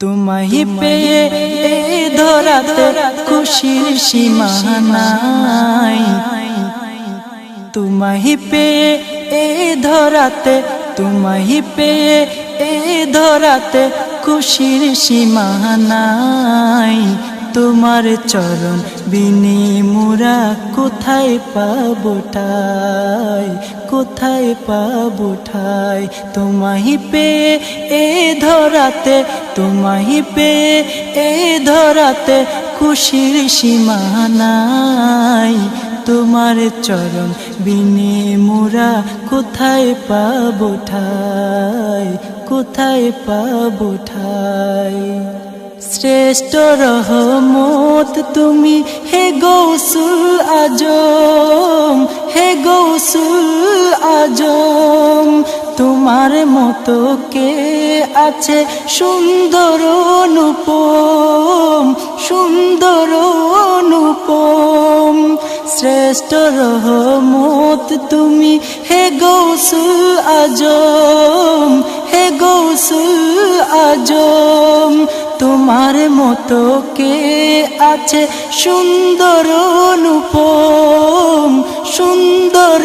তোমাহি পেয়ে এ ধরাতে খুশির সীমানাই তোমাহি পেয়ে এ ধরাতে তোমাহি পে এ ধরাতে খুশির সীমা নাই। তোমার চরণ বিনি মুরা কোথায় পাবো ঠাই? কোথায় পাবো ঠাই? তোমাহি পে এ ধরাতে, তোমাহি পে এ ধরাতে খুশির সীমা নাই। তোমার চরণ বিনি মুরা কোথায় পাবো ঠাই? কোথায় পাবো ঠাই? শ্রেষ্ঠ রহমত তুমি। হে গৌসুল আজম, হে গৌসুল আজম, তোমার মতো কে আছে সুন্দর অনুপম সুন্দর অনুপম। শ্রেষ্ঠ রহমত তুমি। হে গৌসুল আজম, হে গৌসুল আজম। তোমার মতো কে আছে? সুন্দর অনুপম সুন্দর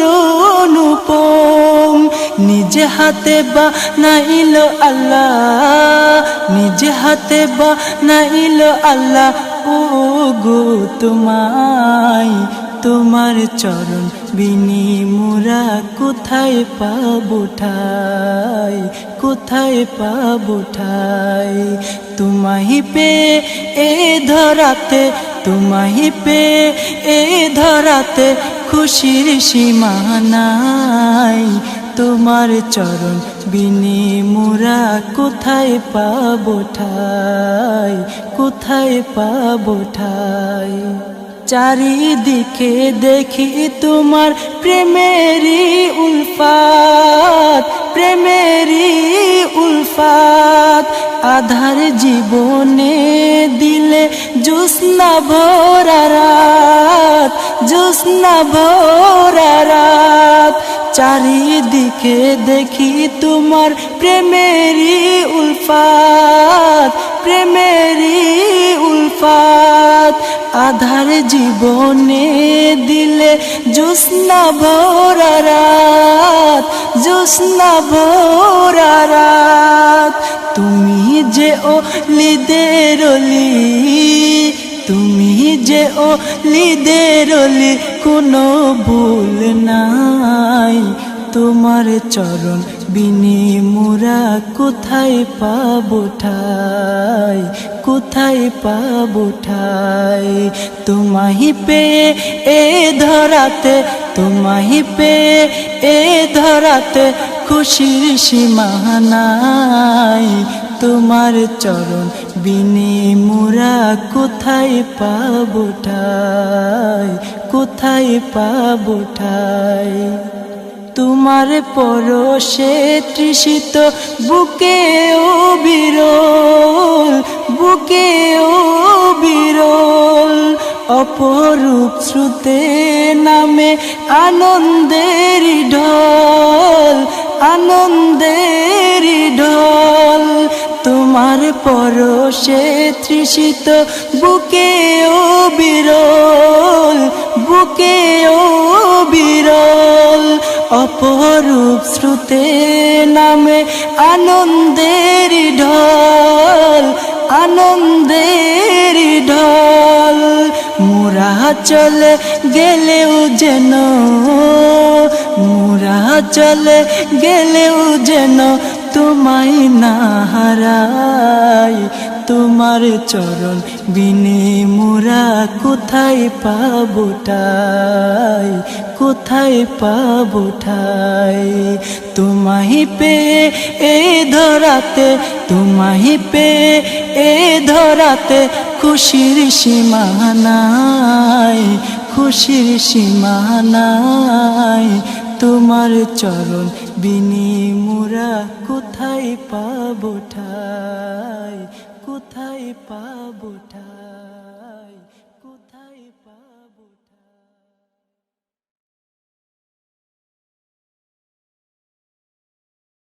অনুপম। নিজে হাতে বা নাইল আল্লাহ, নিজে হাতে বা নাইল আল্লাহ। ও গো তোমায়, তোমার চরণ বিনি মুরা কোথায় পাবো ঠাই কোথায় পাবো ঠাই? তোমাহি পে এ ধরাতে তোমাহি পে এ ধরাতে খুশির সীমা নাই। তোমার চরণ বিনি মুরা কোথায় পাবো ঠাই? কোথায় পাবো ঠাই? চারিদিকে দেখি তোমার প্রেমেরি উলফাত প্রেমেরি আধার জীবনে দিলে জোসনা ভোরা রাত জোসনা ভোরা রাত। চারিদিকে দেখি তোমার প্রেমেরি উলফাত প্রেমেরি আধার জীবনে দিলে জোসনা ভরা রাত জোসনা তুমি যে ও লিদের তুমি যে ও লিদের কোনো ভুল নাই। তোমার চরণ বিনি মুরা কোথায় পাবো ঠাই? কোথায় পাবো ঠাই? তোমাহি পেয়ে এ ধরাতে, তোমাহি পেয়ে এ ধরাতে খুশির সীমা নাই। তোমার চরণ বিনি মুরা কোথায় পাবো ঠাই? কোথায় পাবো ঠাই? তোমার পরশে তৃষিত বুকে ও বিরল, বুকে ও বিরল, অপরূপ শ্রুতে নামে আনন্দের ঢল আনন্দের ঢল। তোমার পরশে তৃষিত বুকে ও বিরল, বুকে ও অপরূপ শ্রুতে নামে আনন্দের ঢল আনন্দের ঢল। মোরা চলে গেলেও যেন মোরা চলে গেলেও যেন তোমায় না হারাই। তোমার চরণ বিনে মোরা কোথায় পাবো ঠাই কোথায় পাবো ঠাই তোমাহি পে এ ধরাতে, তোমাহি পে এ ধরাতে খুশির সীমা নাই খুশির সীমা নাই তোমার চরণ বিনি মুরা কোথায় পাবো কোথায় পাবো ঠাই